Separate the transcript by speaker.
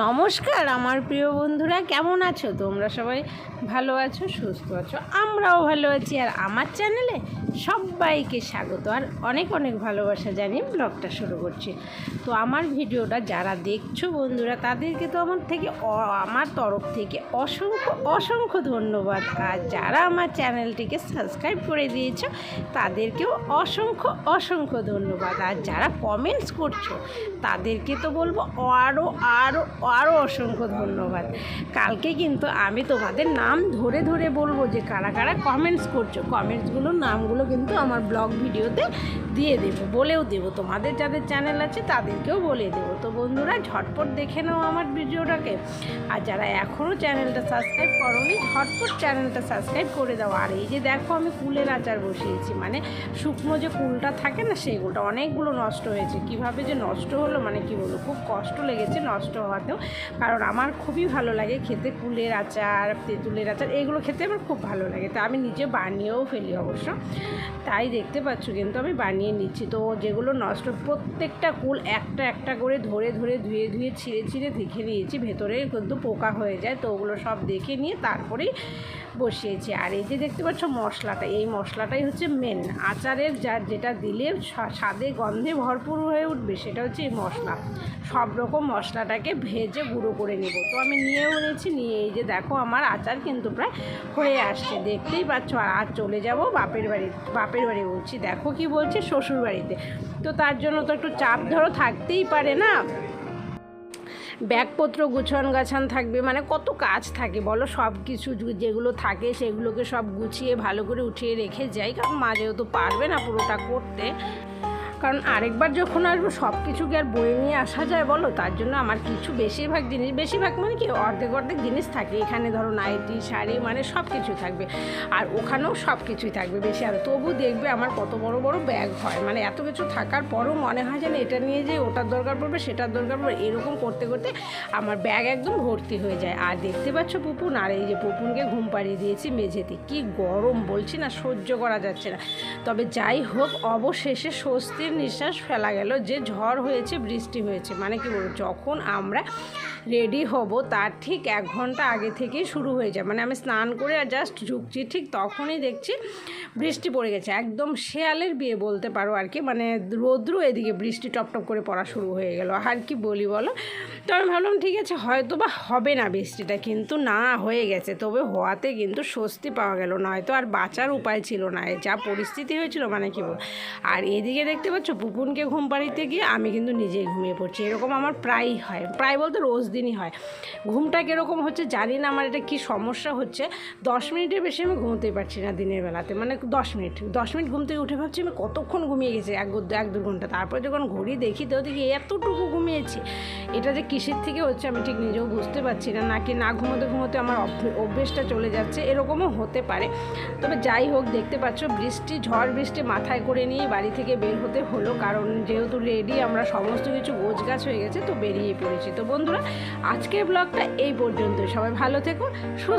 Speaker 1: নমস্কার, আমার প্রিয় বন্ধুরা, কেমন আছো? তোমরা সবাই ভালো আছো, সুস্থ আছো? আমরাও ভালো আছি, আর আমার চ্যানেলে সবাইকে স্বাগত। আর অনেক অনেক ভালোবাসা জানিয়ে ব্লগটা শুরু করছি। তো আমার ভিডিওটা যারা দেখছ বন্ধুরা, তাদেরকে তো আমার থেকে আমার তরফ থেকে অসংখ্য অসংখ্য ধন্যবাদ। আর যারা আমার চ্যানেলটিকে সাবস্ক্রাইব করে দিয়েছ, তাদেরকেও অসংখ্য অসংখ্য ধন্যবাদ। আর যারা কমেন্টস করছ, তাদেরকে তো বলব আরও আরও আরও অসংখ্য ধন্যবাদ। কালকে কিন্তু আমি তোমাদের নাম ধরে ধরে বলব যে কারা কারা কমেন্টস করছ কমেন্টসগুলোর নামগুলো কিন্তু আমার ব্লগ ভিডিওতে দিয়ে দেবো, বলেও দেবো। তোমাদের যাদের চ্যানেল আছে তাদেরকেও বলে দেবো। তো বন্ধুরা, ঝটপট দেখে নাও আমার ভিডিওটাকে। আর যারা এখনও চ্যানেলটা সাবস্ক্রাইব করোনি, ঝটপট চ্যানেলটা সাবস্ক্রাইব করে দাও। আর এই যে দেখো আমি কুলের আচার বসিয়েছি মানে শুকনো যে কুলটা থাকে না সেগুলোটা অনেকগুলো নষ্ট হয়েছে। কীভাবে যে নষ্ট হলো মানে কি বলব, খুব কষ্ট লেগেছে নষ্ট হওয়াতেও কারণ আমার খুবই ভালো লাগে খেতে কুলের আচার, তেঁতুলের আচার, এগুলো খেতে আমার খুব ভালো লাগে। তা আমি নিজে বানিয়েও ফেলি অবশ্য। তাই দেখতে পাচ্ছ কিন্তু আমি বানিয়ে নিচ্ছি। তো যেগুলো নষ্ট, প্রত্যেকটা কুল একটা একটা করে ধরে ধরে ধুয়ে ধুয়ে ছিঁড়ে ছিঁড়ে দেখে নিয়েছি। ভেতরে কিন্তু পোকা হয়ে যায়, তো ওগুলো সব দেখে নিয়ে তারপরেই বসিয়েছি। আর এই যে দেখতে পাচ্ছ মশলাটা, এই মশলাটাই হচ্ছে মেন আচারের যা যেটা দিলে স্বাদে গন্ধে ভরপুর হয়ে উঠবে, সেটা হচ্ছে এই মশলা। সব রকম মশলাটাকে ভেজে গুঁড়ো করে নেব। তো আমি নিয়েও নিয়েছি নিয়ে এই যে দেখো আমার আচার কিন্তু প্রায় হয়ে আসছে। দেখতেই পাচ্ছ, আর চলে যাব বাপের বাড়ি বাপের বাড়ি বলছি। দেখো কি বলছি শ্বশুর বাড়িতে। তো তার জন্য তো একটু চাপ ধরো, থাকতেই পারে না। ব্যাগপত্র গুছান গাছান থাকবে মানে কত কাজ থাকে, বলো? সব কিছু যেগুলো থাকে সেগুলোকে সব গুছিয়ে ভালো করে উঠিয়ে রেখে যাই, কারণ মা যেহেতু পারবে না পুরোটা করতে কারণ আরেকবার যখন আসব সব কিছু কি আর বয়ে নিয়ে আসা যায় বলো, তার জন্য আমার কিছু বেশিরভাগ জিনিস, বেশিরভাগ মানে কি অর্ধেক অর্ধেক জিনিস থাকে। এখানে ধরো নাইটি শাড়ি মানে সব কিছু থাকবে। আর ওখানেও সব কিছুই থাকবে বেশি আর। তবু দেখবে আমার কত বড় বড় ব্যাগ হয়। মানে এত কিছু থাকার পরও মনে হয় যেন এটা নিয়ে যে ওটার দরকার পড়বে, সেটার দরকার পড়বে, এরকম করতে করতে আমার ব্যাগ একদম ভর্তি হয়ে যায়। আর দেখতে পাচ্ছ পুপুন? আর এই যে পুপুনকে ঘুম পাড়িয়ে দিয়েছি মেঝেতে। কি গরম বলছি না, সহ্য করা যাচ্ছে না। তবে যাই হোক, অবশেষে স্বস্তির নিঃশ্বাস ফেলা গেল যে ঝড় হয়েছে বৃষ্টি হয়েছে। মানে কি বলব যখন আমরা রেডি হব, তার ঠিক এক ঘণ্টা আগে থেকেই শুরু হয়ে যায়। মানে আমি স্নান করে আর জাস্ট ঝুঁকছি ঠিক তখনই দেখছি বৃষ্টি পড়ে গেছে। একদম শেয়ালের বিয়ে বলতে পারো আর কি মানে রৌদ্র এদিকে বৃষ্টি টপটপ করে পড়া শুরু হয়ে গেল। আর কি বলি বলো? তো আমি ভাবলাম, ঠিক আছে হয়তো বা হবে না বৃষ্টিটা, কিন্তু না, হয়ে গেছে। তবে হওয়াতে কিন্তু স্বস্তি পাওয়া গেল। নয়তো আর বাঁচার উপায় ছিল না। যা পরিস্থিতি হয়েছিল মানে কি বল আর এদিকে দেখতে পাচ্ছ পুপুনকে ঘুম পাড়িতে গিয়ে আমি কিন্তু নিজেই ঘুমিয়ে পড়ছি। এরকম আমার প্রায়ই হয়। প্রায় বলতে রোজ দিনই হয়। ঘুমটা কীরকম হচ্ছে জানি না, আমার এটা কী সমস্যা হচ্ছে। দশ মিনিটের বেশি আমি ঘুমোতেই পারছি না দিনের বেলাতে মানে দশ মিনিট দশ মিনিট ঘুম থেকে উঠে ভাবছি আমি কতক্ষণ ঘুমিয়ে গেছি এক এক দু ঘণ্টা। তারপর যখন ঘড়ি দেখি তো দেখি এতটুকু ঘুমিয়েছি। এটা যে কিসের থেকে হচ্ছে আমি ঠিক নিজেও বুঝতে পারছি না, নাকি না ঘুমোতে ঘুমোতে আমার অভ্যে- অভ্যেসটা চলে যাচ্ছে, এরকমও হতে পারে। তবে যাই হোক, দেখতে পাচ্ছ বৃষ্টি, ঝড় বৃষ্টি মাথায় করে নিয়ে বাড়ি থেকে বের হতে হলো, কারণ যেহেতু রেডি আমরা সমস্ত কিছু গোছ গাছ হয়ে গেছে, তো বেরিয়ে পড়েছি। তো বন্ধুরা, আজকের ব্লগটা এই পর্যন্ত সবাই ভালো থেকো, সুস্থ